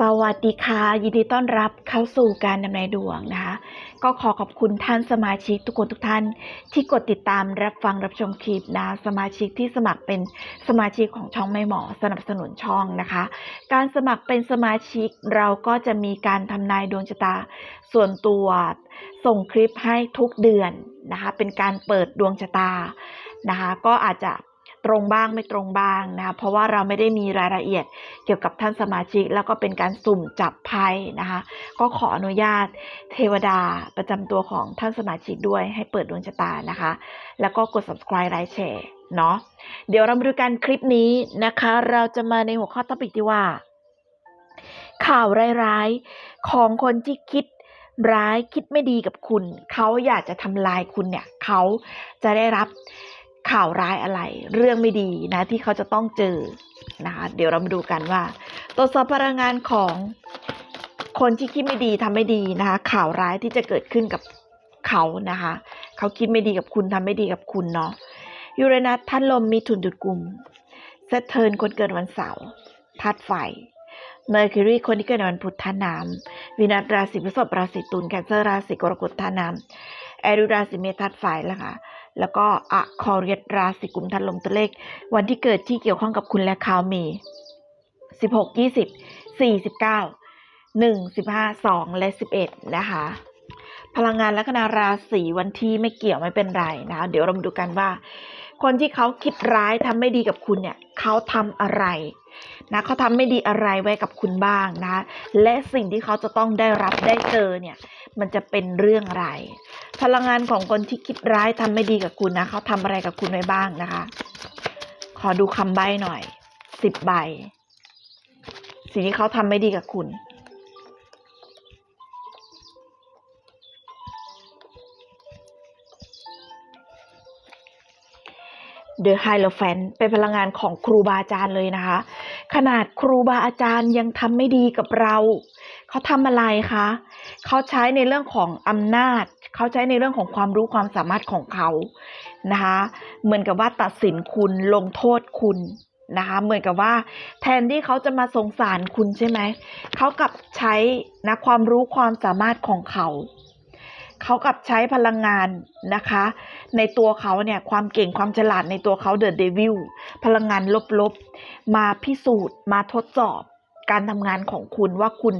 สวัสดีค่ะ ยินดีต้อนรับเข้าสู่การดำเนินดวงนะคะ ก็ขอขอบคุณท่านสมาชิกทุกคนทุกท่าน ที่กดติดตามรับฟังรับชมคลิปนะสมาชิกที่สมัครเป็นสมาชิกของช่องไม่หมอสนับสนุนช่องนะคะ การสมัครเป็นสมาชิกเราก็จะมีการทำนายดวงชะตาส่วนตัวส่งคลิปให้ทุกเดือนนะคะ เป็นการเปิดดวงชะตานะคะ ก็อาจจะ ตรงบ้างไม่ตรงบ้างนะคะเพราะว่าเราไม่ได้มีรายละเอียดเกี่ยวกับท่านสมาชิก แล้วก็เป็นการสุ่มจับไพ่นะคะ ก็ขออนุญาตเทวดาประจำตัวของท่านสมาชิกด้วยให้เปิดดวงชะตานะคะ แล้วก็กด subscribe ไลค์แชร์เนาะเดี๋ยวเรามาดูกันคลิปนี้นะคะ เราจะมาในหัวข้อท็อปิกที่ว่า ข่าวร้ายๆของคนที่คิดร้ายคิดไม่ดีกับคุณ เขาอยากจะทำลายคุณเนี่ย เขาจะได้รับ ข่าวร้ายอะไร เรื่องไม่ดีนะที่เขาจะต้องเจอนะคะเดี๋ยวเรามาดูกันว่าตรวจสอบพลังงานของคนที่คิดไม่ดีทำไม่ดีนะคะ ข่าวร้ายที่จะเกิดขึ้นกับเขานะคะ เขาคิดไม่ดีกับคุณทำไม่ดีกับคุณเนาะยูเรนัสท่านลมมีถุนดุดกลุ่มเซตเทิร์นคนเกิดวันเสาร์ธาตุไฟเมอร์คิวรีคนที่เกิดในวันพุธท่าน้ำวินัสราศีพฤษภราศีตุลแคนเซอร์ราศีกรกฎท่าน้ำแอริราศีเมษธาตุไฟแล้วค่ะ แล้วก็อะคอเรียตราศีกุมธันลมตัวเลข วันที่เกิดที่เกี่ยวข้องกับคุณและเขามี 16 20 49 1 15 2 และ 11 นะคะ พลังงานลัคนาราศีวันที่ไม่เกี่ยวไม่เป็นไรนะคะ เดี๋ยวเรามาดูกันว่า คนที่เขาคิดร้ายทำไม่ดีกับคุณเนี่ยเขาทำอะไรนะเขาทำไม่ดีอะไรไว้กับคุณบ้างนะ และสิ่งที่เขาจะต้องได้รับได้เจอเนี่ย มันจะเป็นเรื่องอะไร พลังงานของคนที่คิดร้ายทำไม่ดีกับคุณนะเขาทำอะไรกับคุณไว้บ้างนะคะ ขอดูคำใบ้หน่อยสิบใบสิ่งที่เขาทำไม่ดีกับคุณ The h i e r o p h a n t เป็นพลังงานของครูบาอาจารย์เลยนะคะ ขนาดครูบาอาจารย์ยังทำไม่ดีกับเรา เขาทำอะไรคะ เขาใช้ในเรื่องของอำนาจ เขาใช้ในเรื่องของความรู้ความสามารถของเขานะคะ เหมือนกับว่าตัดสินคุณลงโทษคุณนะคะเหมือนกับว่าแทนที่เขาจะมาสงสารคุณใช่ไหม เขากลับใช้นะความรู้ความสามารถของเขา เขากลับใช้พลังงานนะคะ ในตัวเขาเนี่ยความเก่งความฉลาดในตัวเขาเดอะเดวิลพลังงานลบๆ มาพิสูจน์มาทดสอบการทำงานของคุณว่าคุณ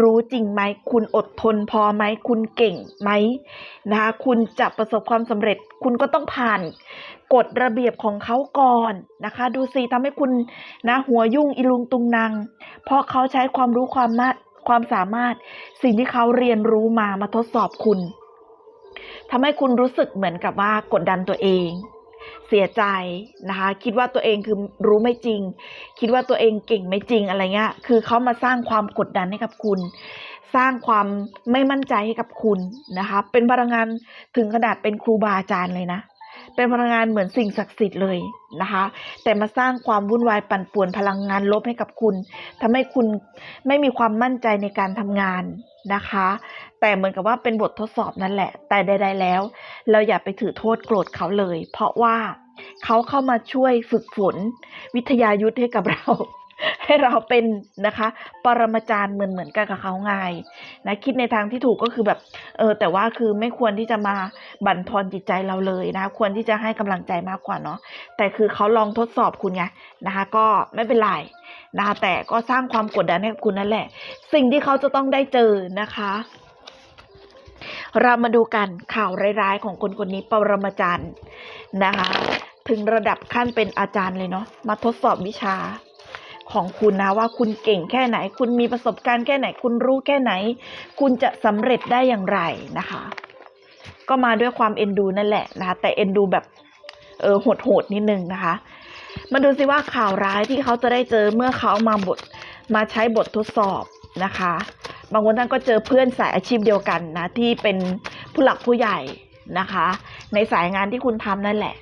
รู้จริงไหม คุณอดทนพอไหม คุณเก่งไหมนะคะคุณจะประสบความสำเร็จ คุณก็ต้องผ่านกฎระเบียบของเขาก่อนนะคะ ดูสิทำให้คุณนะหัวยุ่งอีลุงตุงนางเพราะเขาใช้ความรู้ความมา ความสามารถสิ่งที่เขาเรียนรู้มามาทดสอบคุณทำให้คุณรู้สึกเหมือนกับว่ากดดันตัวเอง เสียใจนะคะ คิดว่าตัวเองคือรู้ไม่จริง คิดว่าตัวเองเก่งไม่จริงอะไรเงี้ย คือเขามาสร้างความกดดันให้กับคุณ สร้างความไม่มั่นใจให้กับคุณนะคะ เป็นพลังงานถึงขนาดเป็นครูบาอาจารย์เลยนะ เป็นพลังงานเหมือนสิ่งศักดิ์สิทธิ์เลยนะคะ แต่มาสร้างความวุ่นวายปั่นป่วนพลังงานลบให้กับคุณทำให้คุณไม่มีความมั่นใจในการทำงานนะคะ แต่เหมือนกับว่าเป็นบททดสอบนั่นแหละ แต่ใด ๆ แล้ว เราอย่าไปถือโทษโกรธเขาเลย เพราะว่าเขาเข้ามาช่วยฝึกฝนวิทยายุทธให้กับเรา ให้เราเป็นนะคะ ปรมาจารย์เหมือนเหมือนกันกับเขาไงนะคิดในทางที่ถูกก็คือแบบเออแต่ว่าคือไม่ควรที่จะมาบั่นทอนจิตใจเราเลยนะควรที่จะให้กำลังใจมากกว่าเนาะแต่คือเขาลองทดสอบคุณไงนะคะ ก็ไม่เป็นไรนะคะแต่ก็สร้างความกดดันให้กับคุณนั่นแหละ สิ่งที่เขาจะต้องได้เจอนะคะเรามาดูกันข่าวร้ายๆของคนคนนี้ปรมาจารย์นะคะ ถึงระดับขั้นเป็นอาจารย์เลยเนาะมาทดสอบวิชา ของคุณนะว่าคุณเก่งแค่ไหน คุณมีประสบการณ์แค่ไหน คุณรู้แค่ไหน คุณจะสำเร็จได้อย่างไรนะคะ ก็มาด้วยความเอ็นดูนั่นแหละนะคะ แต่เอ็นดูแบบเออโหดๆนิดนึงนะคะ มาดูสิว่าข่าวร้ายที่เขาจะได้เจอเมื่อเขามาบทมาใช้บททดสอบนะคะ บางคนท่านก็เจอเพื่อนสายอาชีพเดียวกันนะที่เป็นผู้หลักผู้ใหญ่นะคะ ในสายงานที่คุณทำนั่นแหละ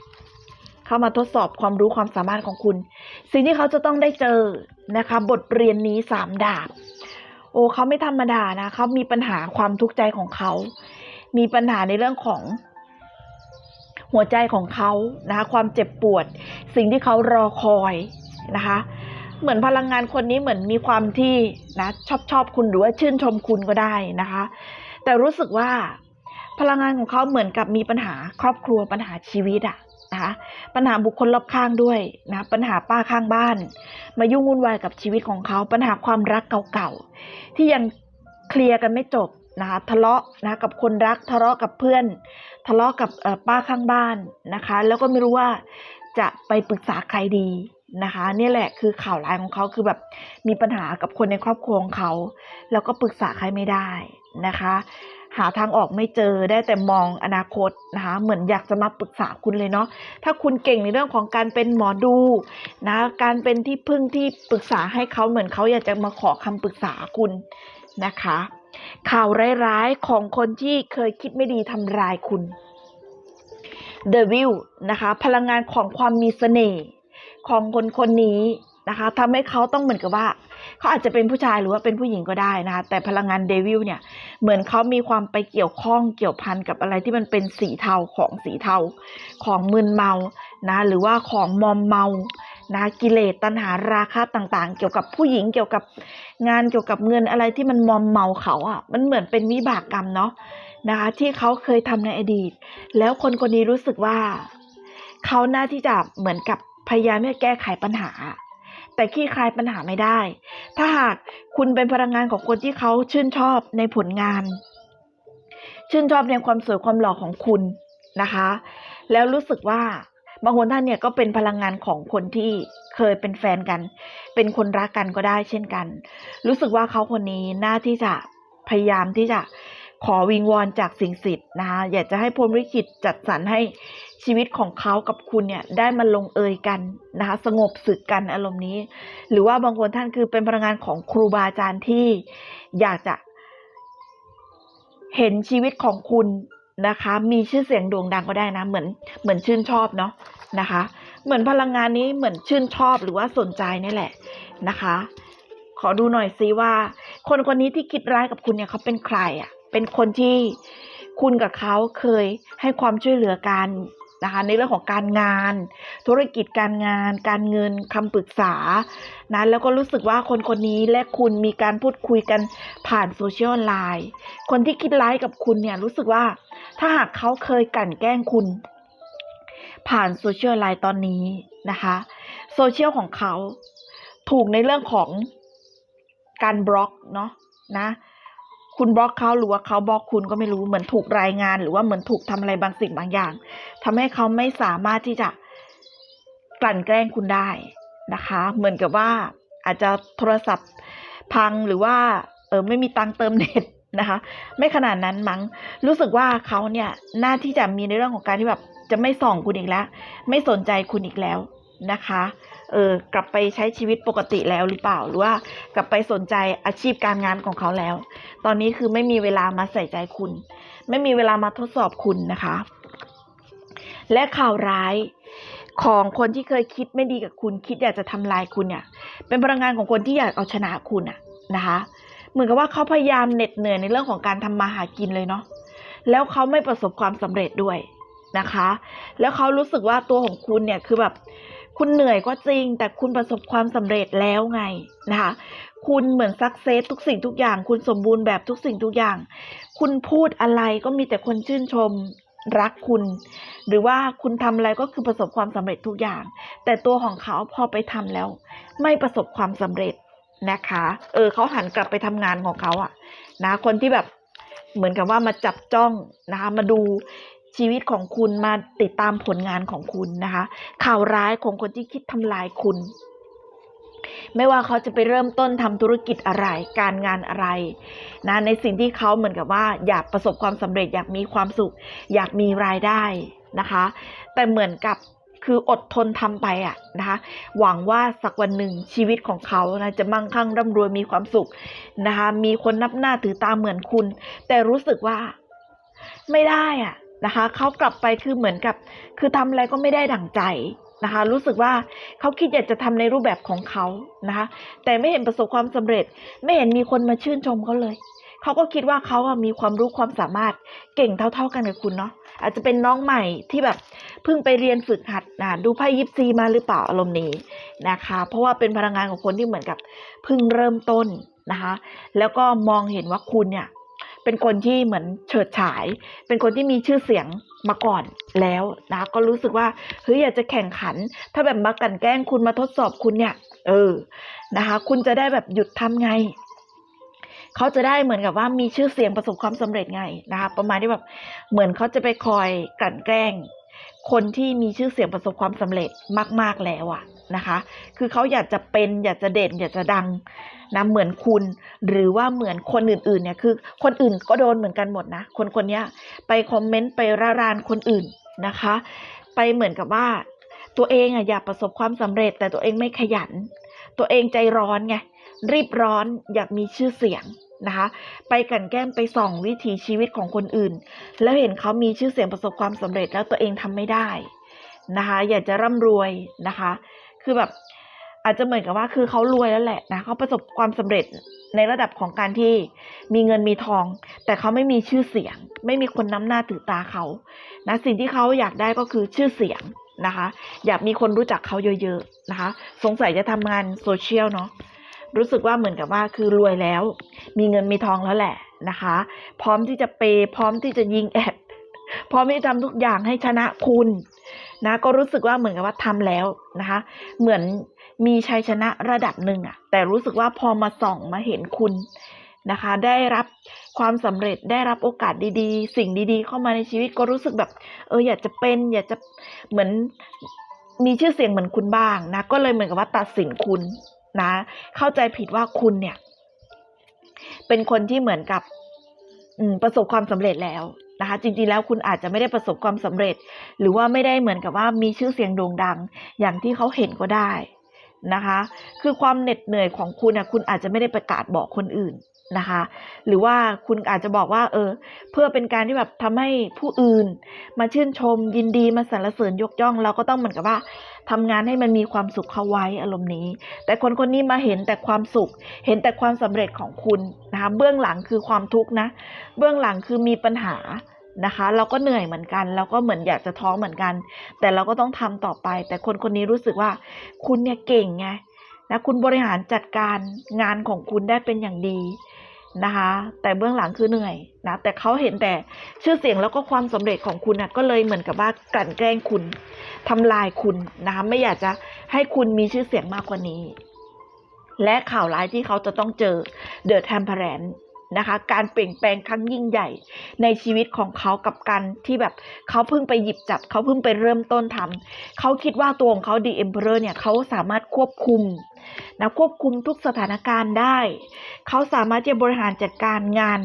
เข้ามาทดสอบความรู้ความสามารถของคุณ สิ่งที่เขาจะต้องได้เจอนะคะ บทเรียนนี้สามดาบ โอ้เขาไม่ธรรมดานะเขามีปัญหาความทุกข์ใจของเขา มีปัญหาในเรื่องของหัวใจของเขานะคะ ความเจ็บปวด สิ่งที่เขารอคอยนะคะ เหมือนพลังงานคนนี้เหมือนมีความที่นะชอบชอบคุณหรือว่าชื่นชมคุณก็ได้นะคะ แต่รู้สึกว่าพลังงานของเขาเหมือนกับมีปัญหาครอบครัวปัญหาชีวิตอะ นะคะปัญหาบุคคลรอบข้างด้วยนะปัญหาป้าข้างบ้าน มายุ่งวุ่นวายกับชีวิตของเขา ปัญหาความรักเก่าๆที่ยังเคลียร์กันไม่จบนะคะทะเลาะนะกับคนรักทะเลาะกับเพื่อน ทะเลาะกับป้าข้างบ้านนะคะ แล้วก็ไม่รู้ว่าจะไปปรึกษาใครดีนะคะนี่แหละคือข่าวร้ายของเขาคือแบบมีปัญหากับคนในครอบครัวของเขา แล้วก็ปรึกษาใครไม่ได้นะคะ หาทางออกไม่เจอได้แต่มองอนาคตนะคะเหมือนอยากจะมาปรึกษาคุณเลยเนาะถ้าคุณเก่งในเรื่องของการเป็นหมอดูนะการเป็นที่พึ่งที่ปรึกษาให้เขาเหมือนเขาอยากจะมาขอคำปรึกษาคุณนะคะ ข่าวร้ายๆของคนที่เคยคิดไม่ดีทำร้ายคุณเดวิลนะคะพลังงานของความมีเสน่ห์ของคนคนนี้นะคะทำให้เขาต้องเหมือนกับว่า เขาอาจจะเป็นผู้ชายหรือว่าเป็นผู้หญิงก็ได้นะคะแต่พลังงานเดวิลเนี่ยเหมือนเขามีความไปเกี่ยวข้องเกี่ยวพันกับอะไรที่มันเป็นสีเทาของสีเทาของมึนเมานะหรือว่าของมอมเมานะกิเลสตัณหาราคะต่างๆ เกี่ยวกับผู้หญิงเกี่ยวกับงานเกี่ยวกับเงินอะไรที่มันมอมเมาเขาอะ่ะมันเหมือนเป็นวิบากกรรมเนาะนะคะที่เขาเคยทำในอดีต แล้วคนคนนี้รู้สึกว่าเขาน่าที่จะเหมือนกับพยายามที่จะแก้ไขปัญหา แต่ขี้คลายปัญหาไม่ได้ ถ้าหากคุณเป็นพลังงานของคนที่เขาชื่นชอบในผลงาน ชื่นชอบในความสวยความหล่อของคุณนะคะ แล้วรู้สึกว่าบางคนท่านเนี่ยก็เป็นพลังงานของคนที่เคยเป็นแฟนกัน เป็นคนรักกันก็ได้เช่นกัน รู้สึกว่าเขาคนนี้น่าที่จะพยายามที่จะ ขอวิงวอนจากสิ่งศักดิ์สิทธิ์นะคะอยากจะให้พรมลิขิตจัดสรรให้ชีวิตของเขากับคุณเนี่ยได้มาลงเอยกันนะคะสงบสึกกันอารมณ์นี้ หรือว่าบางคนท่านคือเป็นพลังงานของครูบาอาจารย์ที่อยากจะ เห็นชีวิตของคุณนะคะ มีชื่อเสียงโด่งดังก็ได้นะ เหมือนเหมือนชื่นชอบเนาะนะคะ เหมือนพลังงานนี้เหมือนชื่นชอบหรือว่าสนใจนี่แหละนะคะ ขอดูหน่อยซิว่า คนคนนี้ที่คิดร้ายกับคุณเนี่ยเขาเป็นใครอะ เป็นคนที่คุณกับเขาเคยให้ความช่วยเหลือกันนะคะในเรื่องของการงาน ธุรกิจการงาน การเงินคำปรึกษานะแล้วก็รู้สึกว่าคนคนนี้และคุณมีการพูดคุยกันผ่านโซเชียลไลน์คนที่คิดร้ายกับคุณเนี่ยรู้สึกว่าถ้าหากเขาเคยกลั่นแกล้งคุณ ผ่านโซเชียลไลน์ตอนนี้นะคะโซเชียลของเขาถูกในเรื่องของการบล็อกเนาะนะ คุณบล็อกเขาหรือว่าเขาบล็อกคุณก็ไม่รู้เหมือนถูกรายงาน หรือว่าเหมือนถูกทำอะไรบางสิ่งบางอย่างทำให้เขาไม่สามารถที่จะกลั่นแกล้งคุณได้นะคะ เหมือนกับว่าอาจจะโทรศัพท์พังหรือว่าเออไม่มีตังค์เติมเน็ตนะคะ ไม่ขนาดนั้นมั้งรู้สึกว่าเขาเนี่ยน่าที่จะมีในเรื่องของการที่แบบจะไม่ส่องคุณอีกแล้ว ไม่สนใจคุณอีกแล้ว นะคะ เออกลับไปใช้ชีวิตปกติแล้วหรือเปล่า หรือว่ากลับไปสนใจอาชีพการงานของเขาแล้ว ตอนนี้คือไม่มีเวลามาใส่ใจคุณ ไม่มีเวลามาทดสอบคุณนะคะ และข่าวร้ายของคนที่เคยคิดไม่ดีกับคุณ คิดอยากจะทำลายคุณเนี่ย เป็นพลังงานของคนที่อยากเอาชนะคุณอะนะคะ เหมือนกับว่าเขาพยายามเหน็ดเหนื่อยในเรื่องของการทำมาหากินเลยเนาะ แล้วเขาไม่ประสบความสำเร็จด้วยนะคะ แล้วเขารู้สึกว่าตัวของคุณเนี่ยคือแบบ คุณเหนื่อยก็จริง แต่คุณประสบความสำเร็จแล้วไงนะคะ คุณเหมือนสักเซสทุกสิ่งทุกอย่าง คุณสมบูรณ์แบบทุกสิ่งทุกอย่าง คุณพูดอะไรก็มีแต่คนชื่นชมรักคุณ หรือว่าคุณทำอะไรก็คือประสบความสำเร็จทุกอย่าง แต่ตัวของเขาพอไปทำแล้ว ไม่ประสบความสำเร็จนะคะ เออเขาหันกลับไปทำงานของเขาอะนะคนที่แบบเหมือนกับว่ามาจับจ้องนะคะมาดู ชีวิตของคุณมาติดตามผลงานของคุณนะคะ ข่าวร้ายของคนที่คิดทำลายคุณ ไม่ว่าเขาจะไปเริ่มต้นทำธุรกิจอะไร การงานอะไรนะในสิ่งที่เขาเหมือนกับว่า อยากประสบความสำเร็จอยากมีความสุข อยากมีรายได้นะคะ แต่เหมือนกับคืออดทนทำไปอะนะคะ หวังว่าสักวันหนึ่งชีวิตของเขานะจะมั่งคั่งร่ำรวยมีความสุขนะคะ มีคนนับหน้าถือตาเหมือนคุณ แต่รู้สึกว่าไม่ได้อะ นะคะเขากลับไปคือเหมือนกับ คือทำอะไรก็ไม่ได้ดั่งใจนะคะ รู้สึกว่าเขาคิดอยากจะทำในรูปแบบของเขานะคะ แต่ไม่เห็นประสบความสำเร็จ ไม่เห็นมีคนมาชื่นชมเขาเลยเขาก็คิดว่าเขาอะมีความรู้ความสามารถเก่งเท่า ๆกันกับคุณเนาะอาจจะเป็นน้องใหม่ที่แบบเพิ่งไปเรียนฝึกหัดนะดูไพ่ยิปซีมาหรือเปล่าอารมณ์นี้นะคะ เพราะว่าเป็นพลังงานของคนที่เหมือนกับเพิ่งเริ่มต้นนะคะ แล้วก็มองเห็นว่าคุณเนี่ย เป็นคนที่เหมือนเฉิดฉาย เป็นคนที่มีชื่อเสียงมาก่อนแล้วนะก็รู้สึกว่าเฮ้ยอยากจะแข่งขัน ถ้าแบบมากลันแกล้งคุณมาทดสอบคุณเนี่ย เออนะคะ คุณจะได้แบบหยุดทำไงเขาจะได้เหมือนกับว่ามีชื่อเสียงประสบความสำเร็จไงนะคะ ประมาณที่แบบเหมือนเขาจะไปคอยกลั่นแกล้ง คนที่มีชื่อเสียงประสบความสำเร็จมาก ๆแล้วอะนะคะ คือเขาอยากจะเป็นอยากจะเด่นอยากจะดังนะเหมือนคุณ หรือว่าเหมือนคนอื่นๆเนี่ยคือ คนอื่นก็โดนเหมือนกันหมดนะ คนคนนี้ไปคอมเมนต์ไประรานคนอื่นนะคะ ไปเหมือนกับว่า ตัวเองอะอยากประสบความสำเร็จ แต่ตัวเองไม่ขยัน ตัวเองใจร้อนไงรีบร้อนอยากมีชื่อเสียง นะคะ ไปกันแกล้งไปส่องวิถีชีวิตของคนอื่น แล้วเห็นเขามีชื่อเสียงประสบความสำเร็จแล้วตัวเองทำไม่ได้นะคะ อยากจะร่ำรวยนะคะ คือแบบอาจจะเหมือนกับว่าคือเขารวยแล้วแหละนะเขาประสบความสำเร็จในระดับของการที่มีเงินมีทอง แต่เขาไม่มีชื่อเสียง ไม่มีคนน้ำหน้าถือตาเขานะสิ่งที่เขาอยากได้ก็คือชื่อเสียงนะคะ อยากมีคนรู้จักเขาเยอะๆนะคะ สงสัยจะทำงานโซเชียลเนาะ รู้สึกว่าเหมือนกับว่าคือรวยแล้ว มีเงินมีทองแล้วแหละนะคะ พร้อมที่จะเปย์พร้อมที่จะยิงแอดพร้อมที่จะทำทุกอย่างให้ชนะคุณนะก็รู้สึกว่าเหมือนกับว่าทำแล้วนะคะ เหมือนมีชัยชนะระดับหนึ่งอะแต่รู้สึกว่าพอมาส่องมาเห็นคุณนะคะ ได้รับความสำเร็จได้รับโอกาสดีๆ สิ่งดีๆ เข้ามาในชีวิตก็รู้สึกแบบ เอออยากจะเป็น อยากจะเหมือนมีชื่อเสียงเหมือนคุณบ้างนะก็เลยเหมือนกับว่าตัดสินคุณ นะ เข้าใจผิดว่าคุณเนี่ย เป็นคนที่เหมือนกับประสบความสำเร็จแล้วนะคะ จริงๆแล้วคุณอาจจะไม่ได้ประสบความสำเร็จ หรือว่าไม่ได้เหมือนกับว่ามีชื่อเสียงโด่งดัง อย่างที่เขาเห็นก็ได้นะคะ คือความเหน็ดเหนื่อยของคุณนะคุณอาจจะไม่ได้ประกาศบอกคนอื่น นะคะ หรือว่าคุณอาจจะบอกว่า เออ เพื่อเป็นการที่แบบทำให้ผู้อื่น มาชื่นชมยินดีมาสรรเสริญยกย่อง เราก็ต้องเหมือนกับว่าทำงานให้มันมีความสุขเข้าไว้อารมณ์นี้ แต่คนคนนี้มาเห็นแต่ความสุข เห็นแต่ความสำเร็จของคุณนะคะเบื้องหลังคือความทุกข์นะ เบื้องหลังคือมีปัญหานะคะ เราก็เหนื่อยเหมือนกัน เราก็เหมือนอยากจะท้อเหมือนกัน แต่เราก็ต้องทำต่อไป แต่คนคนนี้รู้สึกว่า คุณเนี่ยเก่งไงนะคุณบริหารจัดการงานของคุณได้เป็นอย่างดี นะคะ แต่เบื้องหลังคือเหนื่อยนะ แต่เขาเห็นแต่ชื่อเสียงแล้วก็ความสำเร็จของคุณนะก็เลยเหมือนกับว่ากลั่นแกล้งคุณทำลายคุณนะคะไม่อยากจะให้คุณมีชื่อเสียงมากกว่านี้ และข่าวร้ายที่เขาจะต้องเจอเดอะแทมเพลน นะคะ การเปลี่ยนแปลงครั้งยิ่งใหญ่ ในชีวิตของเขากับการที่แบบเขาเพิ่งไปหยิบจับเขาเพิ่งไปเริ่มต้นทำเขาคิดว่าตัวของเขาดีเอ็มเพอร์เนี่ยเขาสามารถควบคุมนะควบคุมทุกสถานการณ์ได้ เขาสามารถจะบริหารจัดการงาน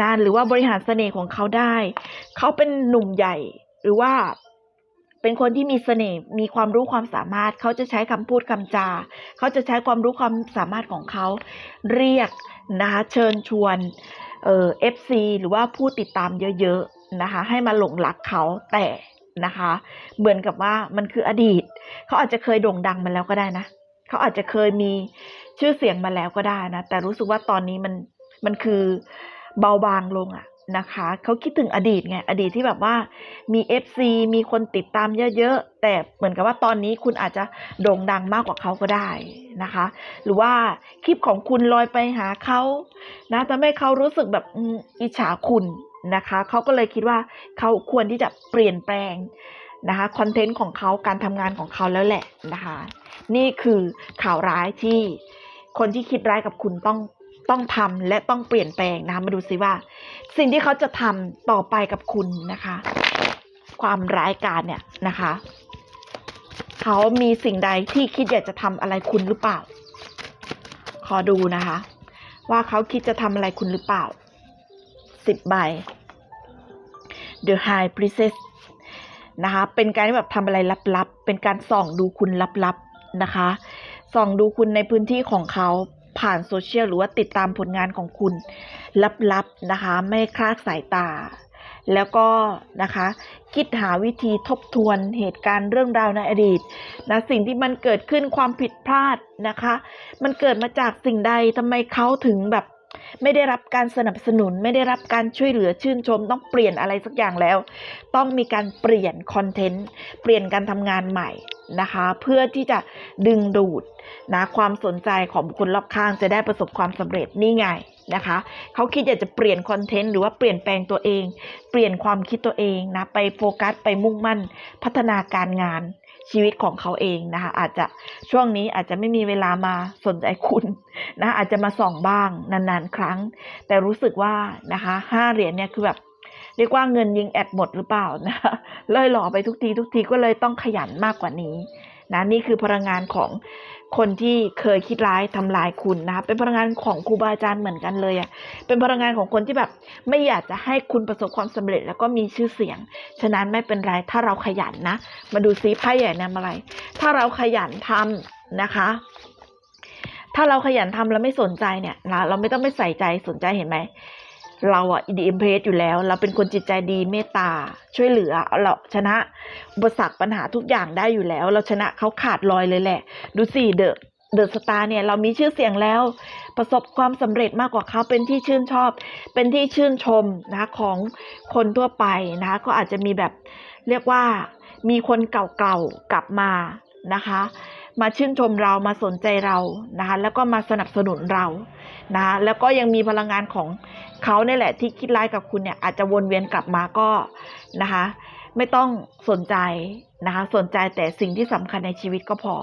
นะหรือว่าบริหารเสน่ห์ของเขาได้ เขาเป็นหนุ่มใหญ่หรือว่า เป็นคนที่มีเสน่ห์มีความรู้ความสามารถ เขาจะใช้คำพูดคำจา เขาจะใช้ความรู้ความสามารถของเขา เรียกนะคะเชิญชวนเอ่อฟซีหรือว่าผู้ติดตามเยอะๆนะคะให้มาหลงรักเขาแต่นะคะ เหมือนกับว่ามันคืออดีต เขาอาจจะเคยโด่งดังมาแล้วก็ได้นะเขาอาจจะเคยมีชื่อเสียงมาแล้วก็ได้นะแต่รู้สึกว่าตอนนี้มันมันคือเบาบางลงอะ นะคะเขาคิดถึงอดีตไงอดีตที่แบบว่ามี FC มีคนติดตามเยอะๆ แต่เหมือนกับว่าตอนนี้คุณอาจจะโด่งดังมากกว่าเขาก็ได้นะคะ หรือว่าคลิปของคุณลอยไปหาเขานะทำให้เขารู้สึกแบบอิจฉาคุณนะคะเขาก็เลยคิดว่าเขาควรที่จะเปลี่ยนแปลงนะคะคอนเทนต์ของเขาการทำงานของเขาแล้วแหละนะคะ นี่คือข่าวร้ายที่คนที่คิดร้ายกับคุณต้องต้องทำและต้องเปลี่ยนแปลงนะคะมาดูซิว่า สิ่งที่เขาจะทำต่อไปกับคุณนะคะ ความร้ายกาจเนี่ยนะคะ เขามีสิ่งใดที่คิดอยากจะทำอะไรคุณหรือเปล่า ขอดูนะคะ ว่าเขาคิดจะทำอะไรคุณหรือเปล่าสิบใบ The High Princess นะคะ เป็นการที่แบบทำอะไรลับๆ เป็นการส่องดูคุณลับๆนะคะ ส่องดูคุณในพื้นที่ของเขา ผ่านโซเชียลหรือว่าติดตามผลงานของคุณ ลับๆนะคะ ไม่คลาดสายตา แล้วก็นะคะ คิดหาวิธีทบทวนเหตุการณ์เรื่องราวในอดีตนะสิ่งที่มันเกิดขึ้นความผิดพลาดนะคะ มันเกิดมาจากสิ่งใดทำไมเขาถึงแบบ ไม่ได้รับการสนับสนุน ไม่ได้รับการช่วยเหลือชื่นชม ต้องเปลี่ยนอะไรสักอย่างแล้ว ต้องมีการเปลี่ยนคอนเทนต์เปลี่ยนการทำงานใหม่นะคะ เพื่อที่จะดึงดูดนะความสนใจของบุคคลรอบข้างจะได้ประสบความสำเร็จนี่ไงนะคะเขาคิดอยากจะเปลี่ยนคอนเทนต์หรือว่าเปลี่ยนแปลงตัวเอง เปลี่ยนความคิดตัวเองนะไปโฟกัสไปมุ่งมั่นพัฒนาการงาน ชีวิตของเขาเองนะคะ อาจจะช่วงนี้อาจจะไม่มีเวลามาสนใจคุณนะอาจจะมาส่องบ้างนานๆ ครั้ง แต่รู้สึกว่านะคะห้าเหรียญเนี่ยคือแบบเรียกว่าเงินยิงแอดหมดหรือเปล่านะะเลยหล่อไปทุกทีทุกทีก็เลยต้องขยันมากกว่านี้นะนี่คือพลังงานของ คนที่เคยคิดร้ายทำลายคุณนะคะเป็นพลังงานของครูบาอาจารย์เหมือนกันเลยอะ่ะเป็นพลังงานของคนที่แบบไม่อยากจะให้คุณประสบความสำเร็จ แล้วก็มีชื่อเสียง ฉะนั้นไม่เป็นไรถ้าเราขยันนะ มาดูซิไพ่ใหญ่นำอะไร ถ้าเราขยันทำนะคะ ถ้าเราขยันทำแล้วไม่สนใจเนี่ยเราไม่ต้องไปใส่ใจสนใจเห็นไหม เราอะอินดีอิมเพรสอยู่แล้ว เราเป็นคนจิตใจดีเมตตาช่วยเหลือเราชนะอุปสรรคปัญหาทุกอย่างได้อยู่แล้ว เราชนะเขาขาดลอยเลยแหละ ดูสิเดอะเดอะสตาร์เนี่ยเรามีชื่อเสียงแล้ว ประสบความสำเร็จมากกว่าเขาเป็นที่ชื่นชอบ เป็นที่ชื่นชมนะคะของคนทั่วไปนะคะก็อาจจะมีแบบเรียกว่ามีคนเก่าๆกลับมานะคะ มาชื่นชมเรามาสนใจเรานะคะแล้วก็มาสนับสนุนเรานะคะแล้วก็ยังมีพลังงานของเขาเนี่ยแหละที่คิดร้ายกับคุณเนี่ยอาจจะวนเวียนกลับมาก็นะคะไม่ต้องสนใจนะคะสนใจแต่สิ่งที่สำคัญในชีวิตก็พอ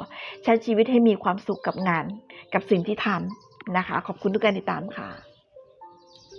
ใช้ชีวิตให้มีความสุขกับงาน กับสิ่งที่ทำนะคะ ขอบคุณทุกการติดตามค่ะ